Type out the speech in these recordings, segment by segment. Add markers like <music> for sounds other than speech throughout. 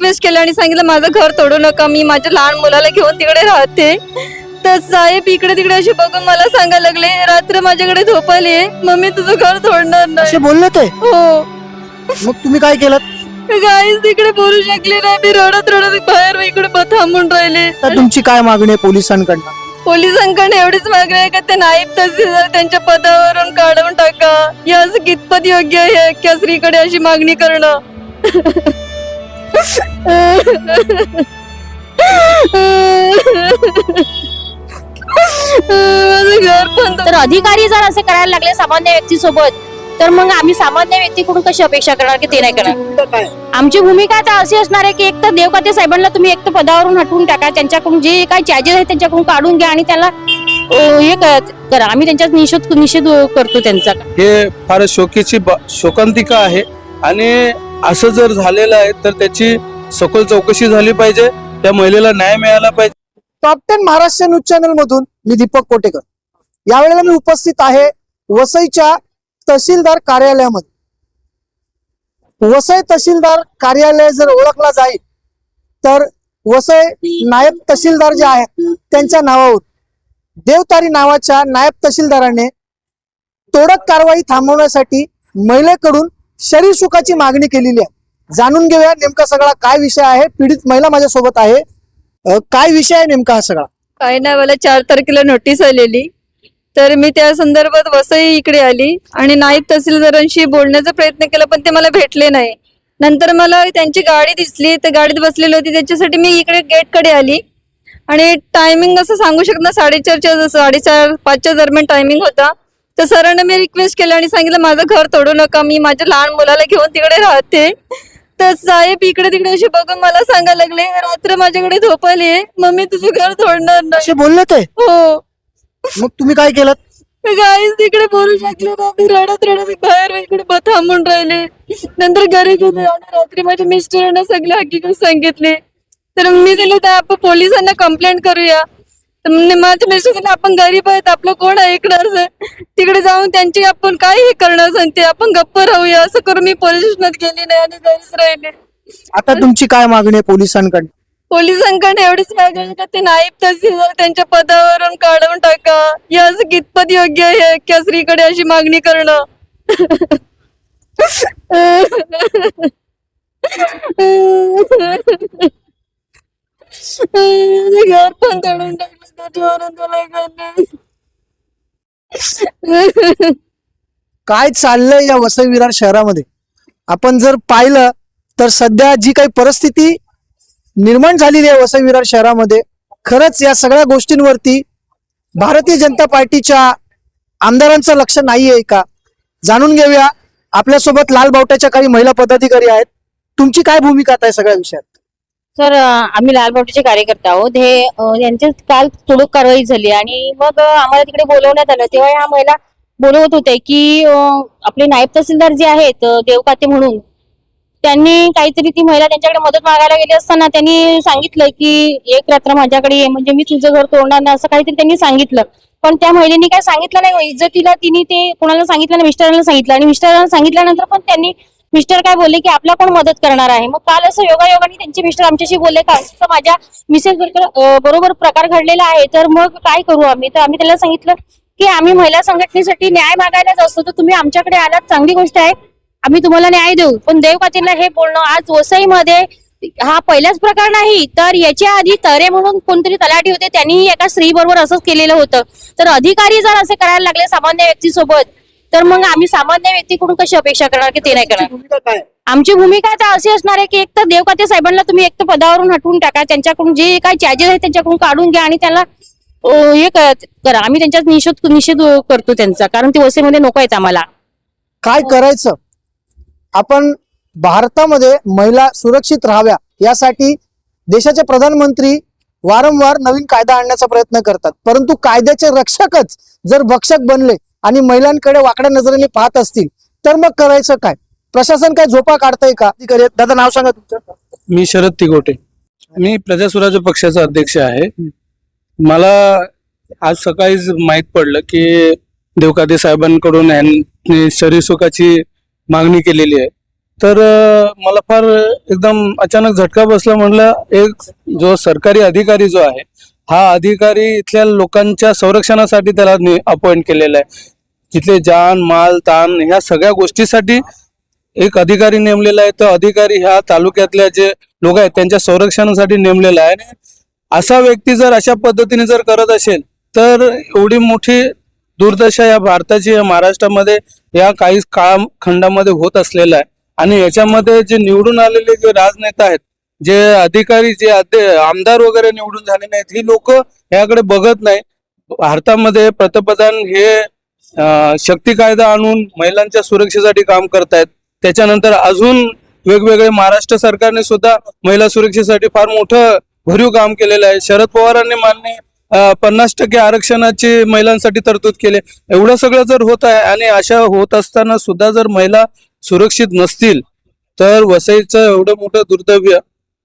Request केलं आणि सांगितलं माझं घर तोडू नका मी माझ्या लहान मुलाला घेऊन तिकडे राहते. तर साहेब इकडे तिकडे असे बघून मला सांगायला लागले रात्र माझ्याकडे झोपाली मम्मी तुझं घर तोडणार असे नाही बोलले ते? हो. मग तुम्ही काय केलं? काहीच तिकडे बोलू शकले नाही मी रडत रडत बाहेर इकडे ब- थांबून राहिले. तर तुमची काय मागणी आहे पोलिसांकडनं? पोलिसांकडे एवढीच मागणी आहे का ते नाईब तहसीलदार त्यांच्या पदावरून काढून टाका. हे असं कितपत योग्य आहे अख्ख्या स्त्रीकडे अशी मागणी करणं? <laughs> तर अधिकारी जर असे करायला लागले सामान्य व्यक्तीसोबत तर मग आम्ही सामान्य व्यक्तीकडून कशी अपेक्षा करणार की ते नाही करणार? काय? आमची भूमिका आता अशी असणार आहे की एक तर देवकाते साहेबांना तुम्ही एक तर पदावरून हटवून टाका त्यांच्याकडून जे काही चार्जेस आहेत त्यांच्याकडून काढून घ्या आणि त्याला हे करा. आम्ही त्यांच्यात निषेध निषेध करतो त्यांचा. हे फार शोकीची शोकांतिका आहे. आणि असं जर झालेलं आहे तर त्याची सखोल चौकशी झाली पाहिजे त्या महिलेला न्याय मिळाला पाहिजे. Top ten Maharashtra news channel मधून मी दीपक कोटेकर. यावेळेला मी उपस्थित आहे वसईच्या तहसीलदार कार्यालयामध्ये. वसई तहसीलदार कार्यालय जर ओळखला जाईल तर वसई नायब तहसीलदार जे आहेत त्यांच्या नावावर देवतारी नावाच्या नायब तहसीलदाराने तोडक कारवाई थांबवण्यासाठी महिलेकडून शरीर सुखाची मागणी केलेली आहे. जाणून घेऊया नेमका सगळा काय विषय आहे. पीडित महिला माझ्यासोबत आहे. काय विषय आहे नेमका हा सगळा? काय नाही मला चार तारखेला नोटीस आलेली. तर मी त्या संदर्भात वसई इकडे आली. आणि नाईब तहसीलदारांशी बोलण्याचा प्रयत्न केला पण ते मला भेटले नाही. नंतर मला त्यांची गाडी दिसली. तर गाडीत बसलेली होती. त्याच्यासाठी मी इकडे गेटकडे आली. आणि टायमिंग असं सांगू शकत ना साडेचारच्या साडेचार पाचच्या दरम्यान टायमिंग होता. तर सरांना मी रिक्वेस्ट केलं आणि सांगितलं माझं घर तोडू नका मी माझ्या लहान मुलाला घेऊन तिकडे राहते. तर साहेब इकडे तिकडे असे बघून मला सांगायला लागले रात्र माझ्याकडे झोपली मम्मी तुझं घर तोडणार नाही. असे बोलले ते? हो. मग तुम्ही काय केलं? काहीच तिकडे बोलू शकले ना मी रडत रडत बाहेर इकडे ब- थांबून राहिले. नंतर घरी गेले आणि रात्री माझ्या मिस्टरांना सगळे हकीकत सांगितले. तर मी दिले तर आपण पोलिसांना कंप्लेंट करूया. माझ्या आपण गरीब आहेत आपलं कोण ऐकणार? तिकडे जाऊन त्यांची आपण काय हे करणार सांगते आपण गप्प राहूया. असं करून मी पोलीस स्टेशनात गेली नाही आणि घरीच राहिले. आता तुमची काय मागणी आहे पोलिसांकडनं? पोलिसांकडे एवढीच मागणी का? ते नाईब तहसीलदार त्यांच्या पदावरून काढून टाका. हे असं कितपत योग्य आहे अख्ख्या स्त्रीकडे अशी मागणी करणं? <laughs> <laughs> घर पण त्याच्यावरून तुला <laughs> काय चाललंय या वसई विरार शहरामध्ये? आपण जर पाहिलं तर सध्या जी काही परिस्थिती निर्माण झालेली आहे वसई विरार शहरामध्ये खरंच या सगळ्या गोष्टींवरती भारतीय जनता पार्टीच्या आमदारांचं लक्ष नाहीये का? जाणून घेऊया. आपल्यासोबत लाल बावट्याच्या काही महिला पदाधिकारी आहेत. तुमची काय भूमिका आता या सगळ्या विषयात? सर आम्ही आम्ही लालबावटीचे कार्यकर्ते आहोत. हे यांच्यात काल तुडक कारवाई झाली आणि मग आम्हाला तिकडे बोलवण्यात आलं. तेव्हा ह्या महिला बोलवत होते की आपले नायब तहसीलदार जे आहेत देवकाते म्हणून त्यांनी काहीतरी ती महिला त्यांच्याकडे मदत मागायला गेली असताना त्यांनी सांगितलं की एक रात्र माझ्याकडे ये म्हणजे मी तुझं घर तोडणार असं काहीतरी त्यांनी सांगितलं. पण त्या महिलेने काय सांगितलं नाही इज्जतीला तिने ते कोणाला सांगितलं नाही मिस्टरांना सांगितलं. आणि मिस्टरांना सांगितल्यानंतर पण त्यांनी मिस्टर काय बोलले की आपला कोण मदत करणार आहे? मग काल असं योगायोगाने त्यांचे मिस्टर आमच्याशी बोलले का असं माझ्या मिसेस बरोबर बरोबर प्रकार घडलेला आहे तर मग काय करू आम्ही? तर आम्ही त्याला सांगितलं की आम्ही महिला संघटनेसाठी न्याय मागायलाच असतो तर तुम्ही आमच्याकडे आलात चांगली गोष्ट आहे. आम्ही तुम्हाला न्याय देऊ. पण देवकातीला हे बोलणं? आज वसईमध्ये हा पहिलाच प्रकार नाही तर याच्या आधी तरे म्हणून कोणतरी तलाठी होते त्यांनीही एका स्त्री बरोबर असंच केलेलं होतं. तर अधिकारी जर असे करायला लागले सामान्य व्यक्तीसोबत तर मग आम्ही सामान्य व्यक्तीकडून कशी अपेक्षा करणार की ते नाही करणार? भूमिका काय? आमची भूमिका आता अशी असणार आहे की एक तर देवकाते साहेबांना तुम्ही एक तर पदावरून हटवून टाका त्यांच्याकडून जे काही चार्जेस आहेत त्यांच्याकडून काढून घ्या आणि त्याला अं, हे क- करा. आम्ही त्यांच्यात निषेध निषेध करतो त्यांचा कारण ते वसईमध्ये नको आहेत आम्हाला. काय करायचं? आपण भारतामध्ये महिला सुरक्षित राहाव्या यासाठी देशाचे प्रधानमंत्री वारंवार नवीन कायदा आणण्याचा प्रयत्न करतात. परंतु कायद्याचे रक्षकच जर भक्षक बनले आणि महिलांकडे वाकड्या नजरेने पाहत असतील तर मग करायचं काय? प्रशासन काय झोपा काढतंय का. दादा नाव सांगा तुमचं. मी शरद तिगोटे. मी प्रजास्वराज्य पक्षाचा अध्यक्ष आहे. मला आज सकाळीच माहीत पडलं की देवकाते साहेबांकडून यांनी शरीर सुखाची मागणी केलेली आहे. तर मला फार एकदम अचानक झटका बसला. म्हणलं एक जो सरकारी अधिकारी जो आहे हा अधिकारी इथल्या लोकांच्या संरक्षणासाठी त्याला अपॉइंट केलेला आहे. तिथले जान माल तान ह्या सगळ्या गोष्टीसाठी एक अधिकारी नेमलेला आहे. तो अधिकारी ह्या तालुक्यातल्या जे लोक आहेत त्यांच्या संरक्षणासाठी नेमलेला आहे. आणि असा व्यक्ती जर अशा पद्धतीने जर करत असेल तर एवढी मोठी दुर्दशा या भारताची या महाराष्ट्रामध्ये या काही काळखंडामध्ये होत असलेला आहे. आणि याच्यामध्ये जे निवडून आलेले जे राजनेता आहेत जे अधिकारी जे आमदार वगैरे निवडून झाले नाहीत ही लोक याकडे बघत नाही भारतामध्ये पंतप्रधान हे शक्ती कायदा आणून महिलांच्या सुरक्षेसाठी काम करतायत. त्याच्यानंतर अजून वेगवेगळे महाराष्ट्र सरकारने सुद्धा महिला सुरक्षेसाठी फार मोठं भरीव काम केलेलं आहे. शरद पवारांनी मान्य पन्नास टक्के आरक्षणाची महिलांसाठी तरतूद केले. एवढं सगळं जर होत आहे आणि अशा होत असताना सुद्धा जर महिला सुरक्षित नसतील तर वसईचं एवढं मोठं दुर्दैव्य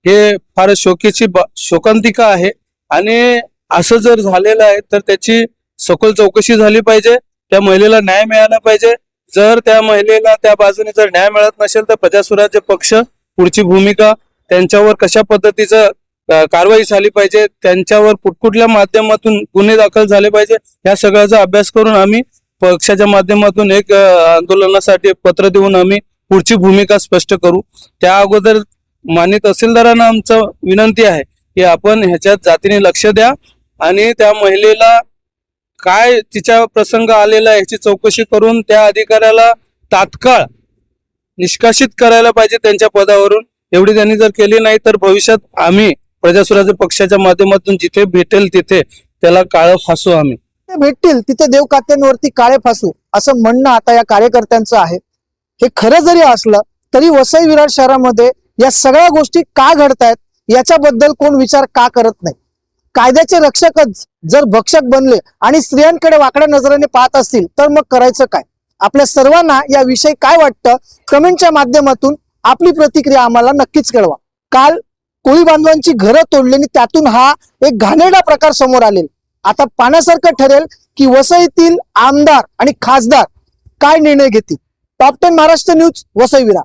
हे फार शोकीची बा- शोकांतिका आहे. आणि असं जर झालेलं आहे तर त्याची सखोल चौकशी झाली पाहिजे. त्या महिलेला न्याय मिळाला पाहिजे. जर त्या महिलेला त्या बाजूने जर न्याय मिळत नसेल तर प्रजासुराज्य पक्ष पुढची भूमिका त्यांच्यावर कशा पद्धतीचं कारवाई झाली पाहिजे त्यांच्यावर कुठकुठल्या माध्यमातून गुन्हे दाखल झाले पाहिजे या सगळ्याचा अभ्यास करून आम्ही पक्षाच्या माध्यमातून एक आंदोलनासाठी पत्र देऊन आम्ही पुढची भूमिका स्पष्ट करू. त्या अगोदर मान्य तहसीलदारांना आमचं विनंती आहे की आपण ह्याच्यात जातीने लक्ष द्या आणि त्या महिलेला काय तिच्या प्रसंग आलेला आहे ह्याची चौकशी करून त्या अधिकाऱ्याला तात्काळ निष्कासित करायला पाहिजे त्यांच्या पदावरून. एवढी त्यांनी जर केली नाही तर भविष्यात आम्ही प्रजासुराज्य पक्षाच्या माध्यमातून जिथे भेटेल तिथे त्याला काळं फासू आम्ही. भेटतील तिथे देव कात्यांवरती काळे फासू असं म्हणणं आता या कार्यकर्त्यांचं आहे. हे खरं जरी असलं तरी वसई विरार शहरामध्ये या सगळ्या गोष्टी का घडतायत याच्याबद्दल कोण विचार का करत नाही? कायद्याचे रक्षकच जर भक्षक बनले आणि स्त्रियांकडे वाकड्या नजरेने पाहत असतील तर मग करायचं काय? आपल्या सर्वांना याविषयी काय वाटतं? कमेंटच्या माध्यमातून आपली प्रतिक्रिया आम्हाला नक्कीच कळवा. काल कोळी बांधवांची घरं तोडली आणि त्यातून हा एक घाणेरडा प्रकार समोर आलेला. आता पाण्यासारखं ठरेल की वसईतील आमदार आणि खासदार काय निर्णय घेतील? Top ten Maharashtra news Vasai Virar